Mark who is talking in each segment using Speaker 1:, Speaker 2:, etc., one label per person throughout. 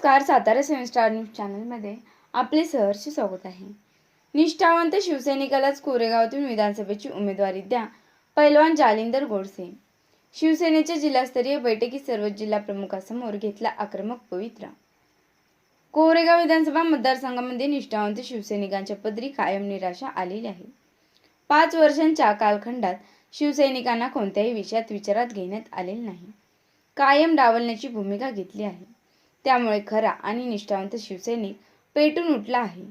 Speaker 1: नमस्कार सातारा सेवन star news चॅनलमध्ये आपले सहर्ष स्वागत आहे. निष्ठावंत शिवसैनिकालाच कोरेगावातून विधानसभेची उमेदवारी द्या पैलवान जालिंदर गोडसे. शिवसेनेच्या जिल्हास्तरीय बैठकीत सर्व जिल्हा प्रमुखासमोर घेतला आक्रमक पवित्रा. कोरेगाव विधानसभा मतदारसंघामध्ये निष्ठावंत शिवसैनिकांच्या पदरी कायम निराशा आलेली आहे. पाच वर्षांच्या कालखंडात शिवसैनिकांना कोणत्याही विषयात विचारात घेण्यात आलेले नाही. कायम डावलण्याची भूमिका घेतली आहे. त्यामुळे खरा आणि निष्ठावंत शिवसैनिक पेटून उठला आहे.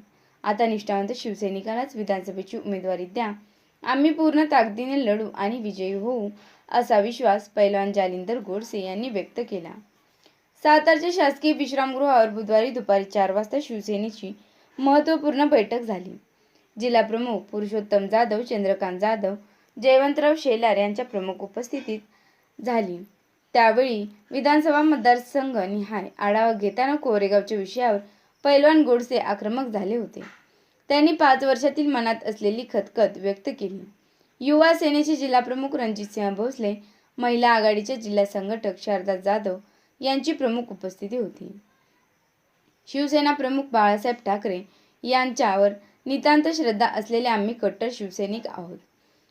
Speaker 1: आता निष्ठावंत शिवसैनिकालाच विधानसभेची उमेदवारी द्या. आम्ही पूर्ण ताकदीने लढू आणि विजयी होऊ असा विश्वास पैलवान जालिंदर गोडसे यांनी व्यक्त केला. सातारच्या शासकीय विश्रामगृहावर बुधवारी दुपारी चार वाजता शिवसेनेची महत्त्वपूर्ण बैठक झाली. जिल्हाप्रमुख पुरुषोत्तम जाधव चंद्रकांत जाधव जयवंतराव शेलार यांच्या प्रमुख उपस्थितीत झाली. त्यावेळी विधानसभा मतदारसंघ निहाय आढावा घेताना कोरेगावच्या विषयावर पैलवान गोडसे आक्रमक झाले होते. त्यांनी पाच वर्षातील मनात असलेली खतखत व्यक्त केली. युवा सेनेचे जिल्हाप्रमुख रणजितसिंह भोसले महिला आघाडीच्या जिल्हा संघटक शारदा जाधव यांची प्रमुख उपस्थिती होती. शिवसेना प्रमुख बाळासाहेब ठाकरे यांच्यावर नितांत श्रद्धा असलेले आम्ही कट्टर शिवसैनिक आहोत.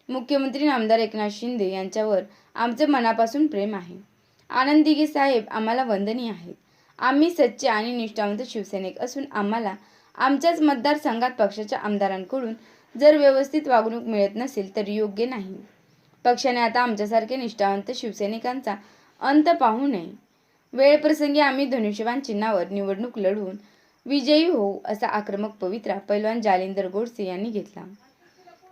Speaker 1: मुख्यमंत्री नामदार एकनाथ शिंदे यांच्यावर आमचे मनापासून प्रेम आहे. आनंद दिघे साहेब आम्हाला वंदनीय आहेत. आम्ही सच्चे आणि निष्ठावंत शिवसैनिक असून आम्हाला आमच्याच मतदारसंघात पक्षाच्या आमदारांकडून जर व्यवस्थित वागणूक मिळत नसेल तर योग्य नाही. पक्षाने आता आमच्यासारखे निष्ठावंत शिवसैनिकांचा अंत पाहू नये. वेळप्रसंगी आम्ही धनुष्यबाण चिन्हावर निवडणूक लढवून विजयी होऊ असा आक्रमक पवित्रा पैलवान जालिंदर गोडसे यांनी घेतला.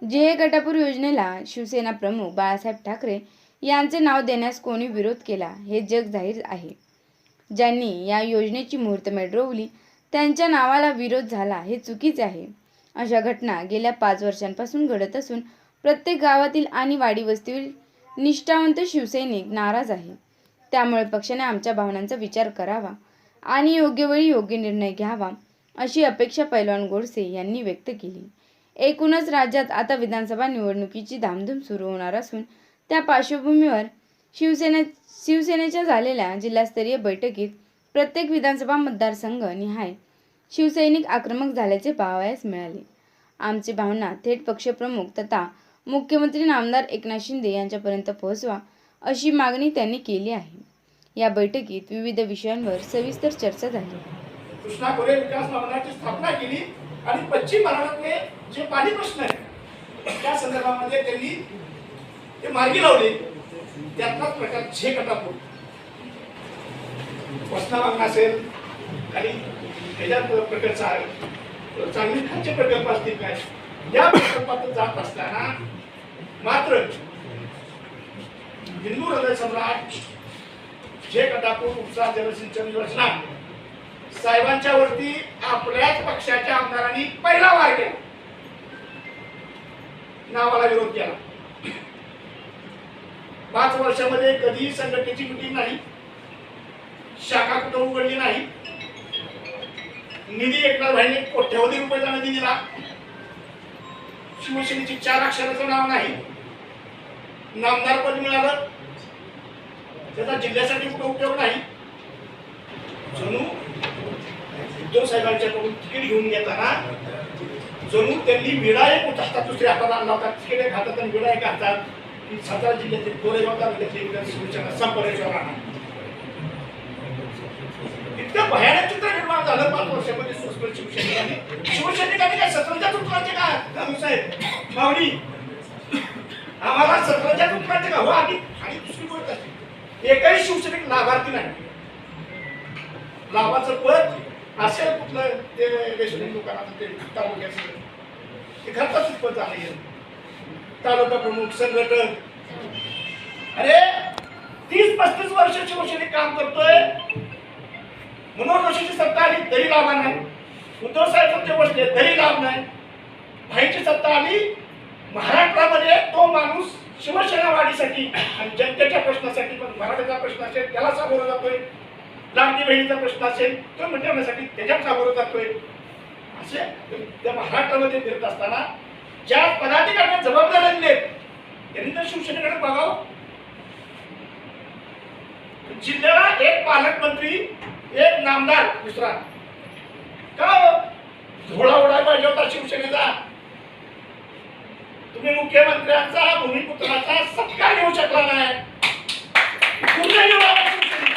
Speaker 1: जे गटापूर योजनेला शिवसेना प्रमुख बाळासाहेब ठाकरे यांचे नाव देण्यास कोणी विरोध केला हे जग जाहीर आहे. ज्यांनी या योजनेची मुहूर्तमेढ रोवली त्यांच्या नावाला विरोध झाला हे चुकीचे आहे. अशा घटना गेल्या पाच वर्षांपासून घडत असून प्रत्येक गावातील आणि वाडी वस्तीवरील निष्ठावंत शिवसैनिक नाराज आहे. त्यामुळे पक्षाने आमच्या भावनांचा विचार करावा आणि योग्य वेळी योग्य निर्णय घ्यावा अशी अपेक्षा पैलवान गोडसे यांनी व्यक्त केली. एकूणच राज्यात आता विधानसभा निवडणुकीची धामधूम सुरू होणार असून त्या पार्श्वभूमीवर शिवसेने शिवसेनेच्या झालेल्या जिल्हास्तरीय बैठकीत प्रत्येक विधानसभा मतदारसंघ निहाय शिवसैनिक आक्रमक झाल्याचे पाहावयास मिळाले. आमची भावना थेट पक्षप्रमुख तथा मुख्यमंत्री नामदार एकनाथ शिंदे यांच्यापर्यंत पोहोचवा अशी मागणी त्यांनी केली आहे. या बैठकीत विविध विषयांवर सविस्तर चर्चा झाली.
Speaker 2: कृष्णा खोरे विकास भवनाची स्थापना केली. आणि पश्चिम महाराष्ट्रातले जे पाणी प्रश्न आहे त्या संदर्भामध्ये त्यांनी ते मार्गी लावले त्यातलाच प्रकार झे कटापूर वसनाबाग असेल आणि त्याच्यात प्रकारचा आहे चांगली खालचे प्रकल्प असतील काय? या प्रकल्पात जात असताना मात्र हिंदू हृदय सम्राट जे कटापूर उपसा जलसिंचन योजना साहेबांच्या वरती आपल्याच पक्षाच्या आमदारांनी पहिला वार केला. नावाला विरोध केला. पाच वर्षामध्ये कधीही संघटनेची मिटिंग नाही. शाखा कुठं उघडली नाही. निधी एकनाथ भाईने कोट्यावधी रुपयाचा निधी दिला. शिवसेनेची चार अक्षराचं नाव नाही. नामदार पद मिळालं. त्याचा जिल्ह्यासाठी कुठं उपयोग नाही. जणू उद्धव साहेबांच्याकडून तिकीट घेऊन घेताना जणू त्यांनी विडा एक होता हातात दुसऱ्या हातात आणला होता. तिकीट एक हातात आणि विडा एक हातात. की सातारा जिल्ह्यातील कोरेगाव तालुक्यातले विधान शिवसेना संपर्याच्यावर आणा इतकं भयानक चित्र निर्माण झालं पाच वर्षामध्ये सुस्पल शिवसैनिकांनी शिवसैनिकांनी काय सतराच्या तुकडाचे का रामू साहेब? मावडी आम्हाला सतराच्या तुकडाचे का? हो आणि आणि दुसरी गोष्ट एकही शिवसैनिक लाभार्थी नाही. लाभाचं पद असेल कुठलं ते रेशनिंग दुकानाचं ते तालुक्याचं? ते खर्चाचंच पद आहे. तालुका प्रमुख संघटक. अरे तीस पस्तीस वर्ष शिवसेनेत काम करतोय. मनोहर जोशीची सत्ता आली तरी लाभ नाही. उद्धव साहेब तुमचे बसले तरी लाभ नाही. भाईची सत्ता आली महाराष्ट्रामध्ये तो माणूस शिवसेना वाढीसाठी आणि जनतेच्या प्रश्नासाठी पण मराठ्याचा प्रश्न असेल त्याला सामोरं जातोय. लाडकी बहिणीचा प्रश्न असेल तो मिटवण्यासाठी त्याच्यात सामोरं जातोय. असे त्या महाराष्ट्रामध्ये फिरत असताना ज्या पदाधिकाऱ्यांना जबाबदाऱ्या दिलेत त्यांनी तर शिवसेनेकडे बघावं. जिल्ह्याला एक पालकमंत्री एक नामदार दुसरा. का हो? झोळा उडाय पाहिजे होता शिवसेनेचा. तुम्ही मुख्यमंत्र्यांचा भूमिपुत्राचा सत्कार घेऊ शकला नाही दुर्दैव आहे शिवसेनेचं.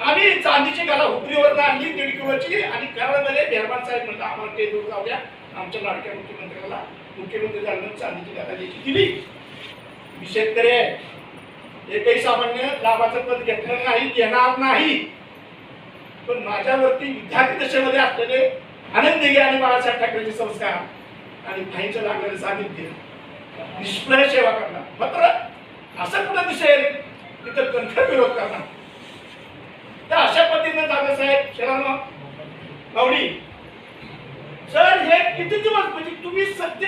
Speaker 2: आम्ही चांदीची गाला हुपरीवर आणली दीड किलोची आणि कराडमध्ये बेहरबान साहेब म्हणतात आम्हाला ते दूर जाऊ आमच्या लाडक्या मुख्यमंत्र्याला मुख्यमंत्री झाल्यानंतर चांदीची गाला द्यायची दिली. मी शेतकरी आहे. एकही सामान्य लाभाचं पद घेतलं नाही घेणार नाही. पण माझ्यावरती विद्यार्थी दशेमध्ये असलेले आनंद दिघे आणि बाळासाहेब ठाकरेचे संस्कार आणि भाईचं लागणारे सानिध्य निष्प्रय सेवा करणार. मात्र असं कुठं दिसेल? तिथं कणखर विरोध करणार. पद्धतीनं दादासाहेब शरण मावडी सर हे किती दिवस म्हणजे तुम्ही सत्य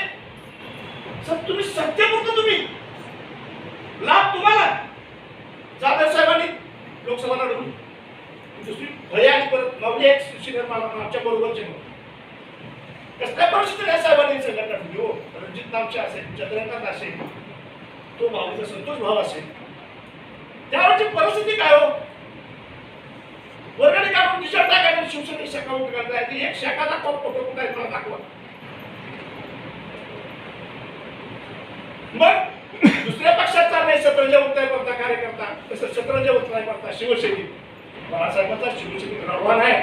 Speaker 2: सर तुम्ही सत्य तुम्ही. लाभ तुम्हाला. जाधव साहेबांनी लोकसभा लढवली. दुसरी भले आणि परत मावली एक सुशील आमच्या बरोबरचे कसल्या परिस्थितीत या साहेबांनी संघटना ठेवली हो? रणजित नामचे असेल चंद्रकांत असेल तो भाऊचा संतोष भाव असेल. त्यावेळेची परिस्थिती काय शिवसेने शाखा उठे करता एक शाखा दाखवा फोटो कुठे आहे मला दाखवा मग दुसऱ्या पक्षात चाललाय शतरंज उत्तर करता कार्यकर्ता तसं शतरंज उत्तर करता शिवसैनिक बाळासाहेबांचा शिवसैनिक रवान आहे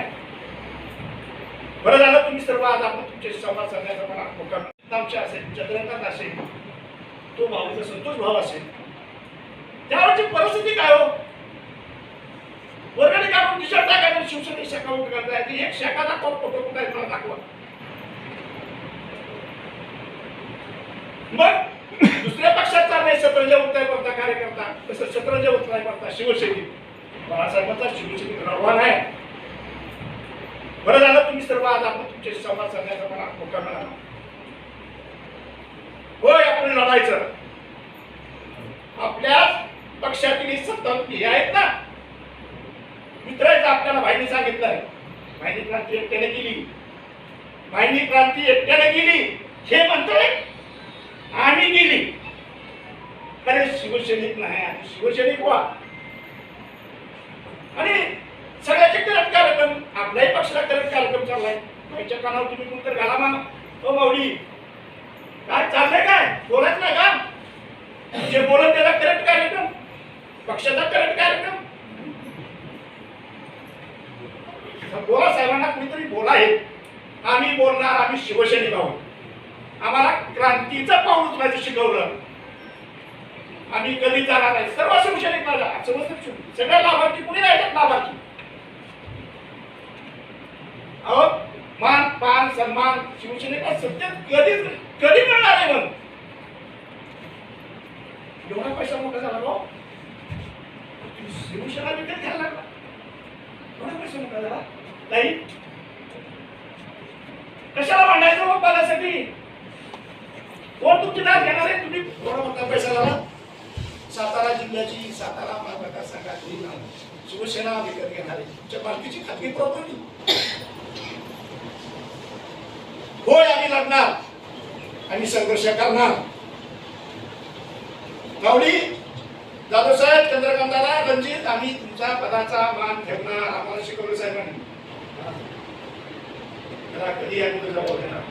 Speaker 2: बरं झालं तुम्ही सर्व आज आपण तुमचे संवाद साधण्याचा मला मोका मिळाला. असेल चंद्रकांत असेल तो भाऊचा संतोष भाव असेल. त्यावेळेची परिस्थिती काय हो वर्गाने काढून टी शाखा उठे करता एक शाखा दाखवा फोटो कुठे मला दाखवा. मग दुसऱ्या पक्षात चाललाय शतरंज उत्तर करता कार्यकर्ता तसं शतरंज उत्तर करता शिवसैनिक बाळासाहेबांचा शिवसैनिक रवान आहे बरं झालं तुम्ही सर्व आज आपण तुमचे संवाद साधण्याचा मला मोका मिळाला होय आपण लढायचं. आपल्या पक्षातील सत्ता हे आहेत ना मित्राचं आपल्याला भाईने सांगितलं आहे. भाईनी क्रांती एकट्याने केली. भाईनी क्रांती एकट्याने केली. हे म्हणतोय. आम्ही गेली अरे शिवसैनिक नाही आणि शिवसैनिक व्हा आणि सगळ्याचे करत कार्यक्रम आपल्याही पक्षाला करत कार्यक्रम चाललाय. भाईच्या कानावर तुम्ही कोणतर घाला मग. हो माऊली. काय चाललंय काय? बोलायचं नाही का? जे बोलत त्याला करत कार्यक्रम. पक्षाचा करत कार्यक्रम. बोला साहेबांना कुणीतरी बोला हे. आम्ही बोलणार आम्ही शिवसैनिक आहोत आम्हाला क्रांतीचं पाऊल उचलायचं शिकवलं. आम्ही कधी जाणार नाही. सर्व शिवसैनिक माझा सर्व सगळ्या लाभार्थी कुणी राहिल्यात लाभार्थी. अहो मान पान सन्मान शिवसेनेला सत्य कधीच कधी मिळणार आहे मग एवढा पैसा मोठा झाला भाऊ. शिवसेना विकत घ्यायला लागला. एवढा पैसा मोठा झाला. नाही. कशाला मांडायचं मग हो पदासाठी कोण तुमची दाद घेणार आहे? तुम्ही कोण म्हणता पैशाला सातारा जिल्ह्याची सातारा मतदारसंघाची शिवसेना विकत घेणार आहे. तुमच्या मालकीची खाजगी प्रॉपर्टी होय आम्ही लढणार. आम्ही संघर्ष करणार. माऊली जाधव साहेब चंद्रकांताला रणजित आम्ही तुमच्या पदाचा मान ठेवणार. आम्हाला शिकवलं साहेबांनी. त्याला कधी आम्ही जबाब देणार?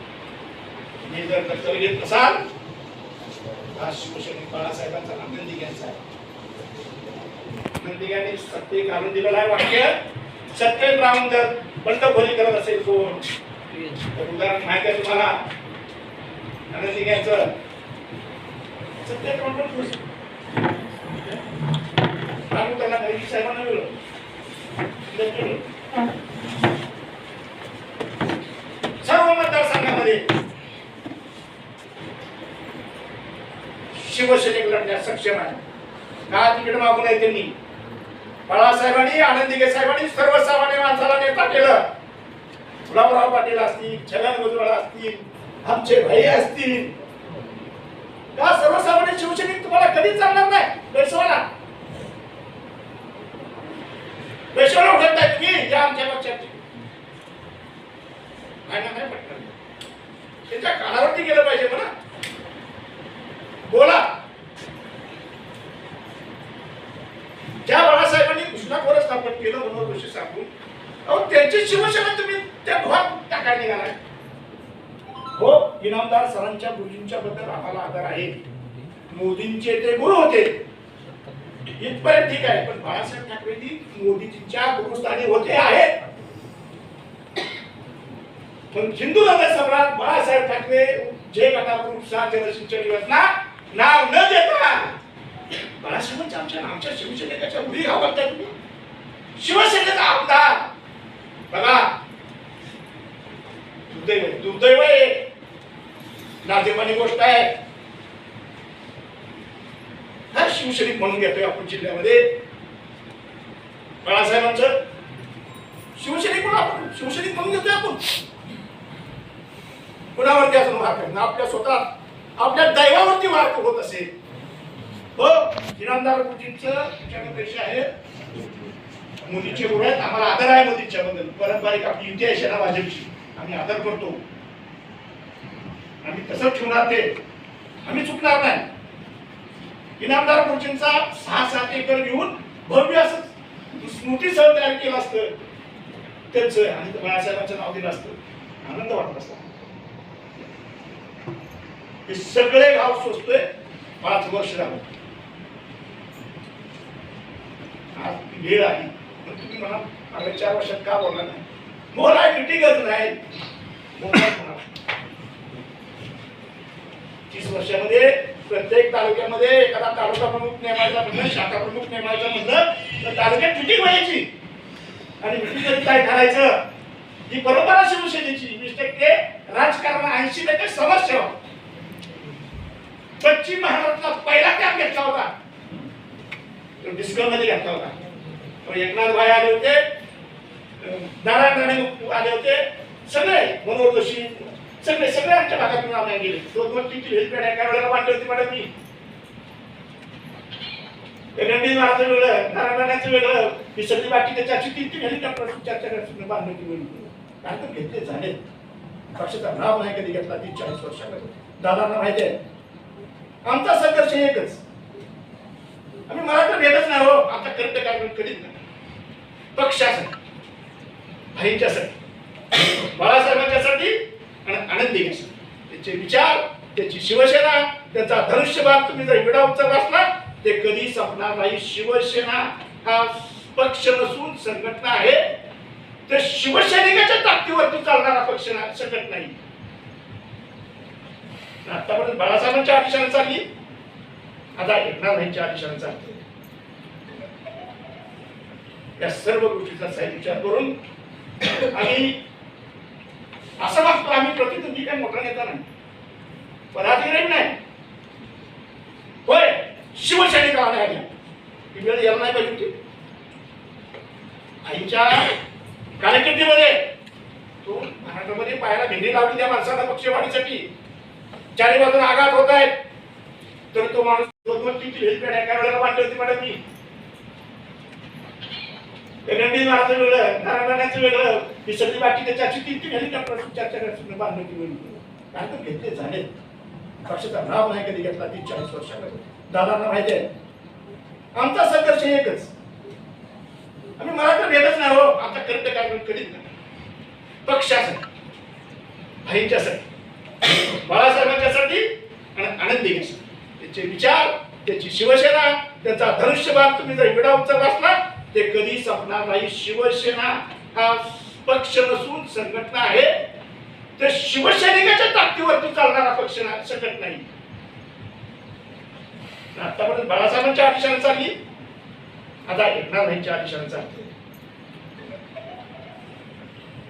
Speaker 2: तुम्ही जर कर्तव्य घेत नसाल हा शिवसैनिक बाळासाहेबांचा आनंदी घ्यायचा आहे. आनंदी सत्य घालून दिलेलं आहे वाक्य. सत्य राहून जर बंडखोरी करत असेल कोण तर उदाहरण माहिती आहे तुम्हाला. आनंदी घ्यायचं. सत्य कोण रामू त्यांना खरेदी साहेबांना मिळलं सर्व मतदारसंघामध्ये शिवसैनिक लढण्यास सक्षम आहे. का तिकीट मागून आहे त्यांनी बाळासाहेबांनी आनंदिके साहेबांनी सर्वसामान्य माणसाला नेता केलं. गुलाबराव पाटील असतील छगन भुजबळ असतील आमचे भाई असतील. का सर्वसामान्य शिवसैनिक तुम्हाला कधीच चालणार नाही? पैसवाला पैशाला उठत नाही तुम्ही? या आमच्या पक्षाची. नाही नाही पटकन त्यांच्या कानावरती गेलं पाहिजे म्हणा. बोला. ज्या बाळासाहेबांनी घुसणाखोर स्थापन केलं मनोहर गोष्टी सांगून अहो त्यांची शिवसेना तुम्ही त्या धुवात टाकायला निघालाय. हो इनामदार सरांच्या गुरुजींच्या बद्दल आम्हाला आदर आहे. मोदींचे ते गुरु होते. इथपर्यंत ठीक आहे पण बाळासाहेब ठाकरेजी मोदीजींच्या गुरुस्थानी होते आहेत. पण हिंदू हृदय सम्राट बाळासाहेब ठाकरे जे गटाप्रमुख सहा जनशिक्षण योजना नाव न देता बाळासाहेबांच्या आमच्या आमच्या शिवसेनेच्या उडी घालताय तुम्ही. शिवसेनेचा आमदार. बघा. दुर्दैव दुर्दैव आहे. लाजेपानी गोष्ट आहे. हा शिवसैनिक म्हणून घेतोय आपण जिल्ह्यामध्ये. बाळासाहेबांचं. शिवसैनिक म्हणून आपण शिवसैनिक म्हणून घेतोय आपण. कुणावरती असं मार्क ना आपल्या स्वतः आपल्या दैवावरती मार्क होत असेल. हो इनामदार गुरुजींचं तुमच्याकडे पैसे आहेत. मोदीचे गुरु आहेत. आम्हाला आदर आहे मोदींच्या बद्दल पारंपरिक आपली युती आहे शेना भाजपची. आम्ही आदर करतो. आम्ही तसंच ठेवणार ते. आम्ही चुकणार नाही. इनामदार गुरुजींचा सहा सात एकर घेऊन भव्य असं स्मृती सह तयार केलं असतं. त्यांचं आणि बाळासाहेबांचं नाव दिलं असतं. आनंद वाटत असता. हे सगळे गाव सोचतोय पाच वर्ष झालं. आज ती वेळ आली. पण तुम्ही म्हणा आम्ही चार वर्षात का बोलला नाही? बोला मिटिंगच नाही. म्हणा. तीस वर्षामध्ये प्रत्येक तालुक्यामध्ये एखादा तालुका प्रमुख नेमायचा म्हणलं शाखा प्रमुख नेमायचं म्हणलं तर तालुक्यात मिटिंग व्हायची? आणि मिटिंग काय करायचं? ही परंपरा शिवसेनेची वीस टक्के राजकारण ऐंशी टक्के समाजसेवा. पश्चिम महाराष्ट्रातला पहिला कॅम्प घेतला होता. तो मध्ये घेतला होता. एकनाथ भाई आले होते नारायण राणे आले होते. सगळे मनोहर जोशी सगळे सगळे आमच्या भागातून आम्ही गेले. दोन दोन तीन तीन हेल्पॅड एका वेळेला वाटले होते मॅडम मी गणपती महाराजचं वेगळं नारायण राण्याचं वेगळं ही सगळी बाकी त्याच्याची तीन तीन हेलिकॉप्टर चर्चा करायची बांधण्याची वेळ काय तर घेतले झाले. पक्षाचा नाव नाही कधी घेतला तीन चाळीस वर्षाकडे दादांना माहिती आहे आमचा संघर्ष एकच. आम्ही मला तर भेटच नाही हो. आमचा कर्तव्य कार्यक्रम कधीच नाही. पक्षासाठी भाईंच्यासाठी बाळासाहेबांच्यासाठी आणि आनंदी घेण्यासाठी त्यांचे विचार त्याची शिवसेना त्याचा धनुष्यभाग तुम्ही जर विडा उचल असला ते कधी संपणार नाही. शिवसेना हा पक्ष नसून संघटना आहे. ते शिवसैनिकाच्या ताकदीवरती चालणारा पक्ष ना- संघटना नाही आतापर्यंत बाळासाहेबांच्या आदेशाने चालली? आता एकनाथ यांच्या आदेशाने चालते. या सर्व गोष्टीचा साहेब विचार करून आम्ही असं वागतो आम्ही प्रतिनिधी काय मोठा नेता नाही. पदाधिकारी नाही. होय शिवसैनिक आल्या ही वेळ यायला नाही पाहिजे होती. आईच्या कारकिर्दीमध्ये तो महाराष्ट्रामध्ये पाहायला भेंडी लावली त्या माणसाला पक्षवाढीसाठी. चारी बाजून आघात होत आहेत. तर तो माणूस किती हेल्प तीन तीन एका वेळेला वाटली होती मॅडम मी गणपती महाराजचं वेगळं नारायणाचं राण्याचं वेगळं. ही सगळी बाकी त्याच्याची तीन तीन हेलिकॉप्टर चर्चा करायची बांधण्याची वेळ काय तर घेतले झाले. पक्षाचा लाभ नाही कधी घेतला तीन चाळीस वर्षाकडे दादांना माहिती आहे. आमचा संघर्ष एकच. आम्ही मला तर भेटच नाही हो. आमचा कर्तव्य कार्यक्रम कधीच नाही. पक्षासाठी भाईंच्यासाठी. बाळासाहेबांच्यासाठी आणि आनंदी त्याचे विचार त्याची शिवसेना त्याचा धनुष्यभाग तुम्ही जर विडा उचलला असला ते कधी संपणार नाही. शिवसेना हा पक्ष नसून संघटना आहे. ते शिवसैनिकाच्या ताकदीवरती चालणारा पक्ष संघटना नाही आतापर्यंत बाळासाहेबांच्या आदेशाने चालली. आता एकनाथ भाईंच्या आदेशाने चालते.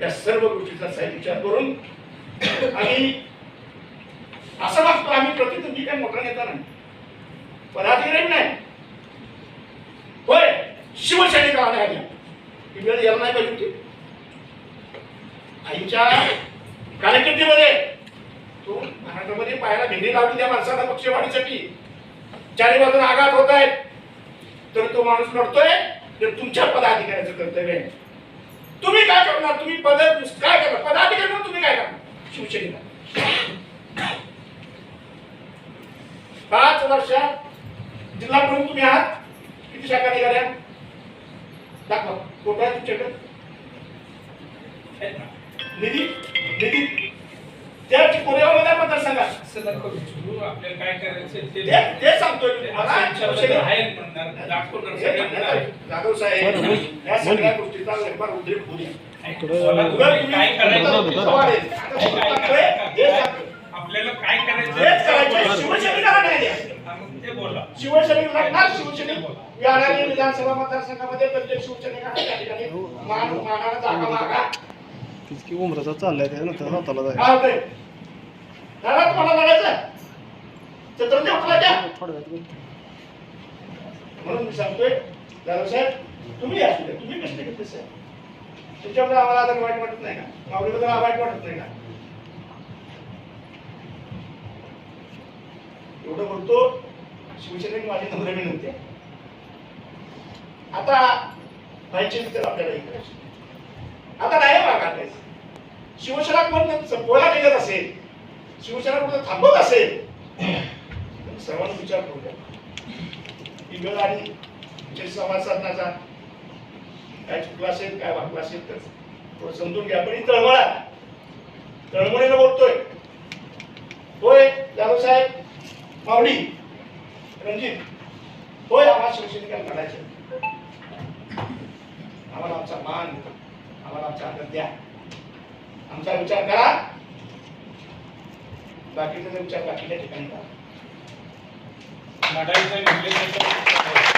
Speaker 2: या सर्व गोष्टीचा साहित्य विचार करून आणि असं वागतो आम्ही प्रतिनिधी काय मोठा नेता नाही. पदाधिकारी नाही. होय शिवसैनिक आल्या ही वेळ यायला नाही पाहिजे होती. आईच्या कार्यकर्तीमध्ये तो महाराष्ट्रामध्ये पायाला भेंडी लावली त्या माणसाला पक्षवाढीसाठी. चारी बाजूला आघात होत आहेत. तर तो माणूस लढतोय तर तुमच्या पदाधिकाऱ्याचं कर्तव्य आहे. तुम्ही काय करणार? तुम्ही पद काय करणार? पदाधिकारी म्हणून तुम्ही काय करणार? शिवसेनेला. पाच वर्षात जिल्हा प्रमुख तुम्ही आहात. किती शाखा आहात? दाखवा. आहे तुमच्याकडे. निधी निधी. त्या कोरेगावमध्ये मतदारसंघात.
Speaker 3: विचारू. आपल्याला काय करायचं ते
Speaker 2: ते ते सांगतोय मी तुम्हाला.
Speaker 3: विचारलं आहेत म्हणणार. दाखवणार सगळ्यांना.
Speaker 2: म्हणणार, जाधव साहेब या सगळ्या गोष्टीचा व्यवहार उद्रेक होऊ नये. सवाल आहे. आता.
Speaker 3: आपल्याला काय करायचं
Speaker 2: हेच
Speaker 3: मग ते बोला.
Speaker 2: लागणार येणाऱ्या विधानसभा मतदारसंघामध्ये प्रत्येक शिवसैनिक आहे त्या ठिकाणी मान मानाला जागा मागा.
Speaker 4: तीच की उमराचा चाललाय हाताला जाय
Speaker 2: काय होतंय लढायचं द्या.
Speaker 4: थोड्या वेळात
Speaker 2: म्हणून मी सांगतोय दादा साहेब तुम्ही असू द्या तुम्ही कसे घेतले साहेब. तुमच्याबद्दल आम्हाला आता वाईट वाटत नाही का? माऊलीबद्दल आम्हाला वाईट वाटत नाही का? एवढं बोलतो शिवसेनेने माझी नम्र विनंती आहे. आता व्हायचे तर आपल्याला आता नाही मागा शिवसेना कोण संपवायला निघत असेल शिवसेना कोण थांबत असेल तर विचार करूया द्या. ही वेळ आली संवाद साधण्याचा काय चुकला असेल काय वागलं असेल तर थोडं समजून घ्या. पण ही तळमळ आहे. तळमळीनं बोलतोय. होय जाधव साहेब माऊली रणजित होय आम्हाला शिवसैनिकांना काढायचे. आम्हाला आमचा मान आम्हाला आमचा आदर द्या. आमचा विचार करा. बाकीचा विचार बाकीच्या ठिकाणी करा.
Speaker 3: लढाईचा निर्णय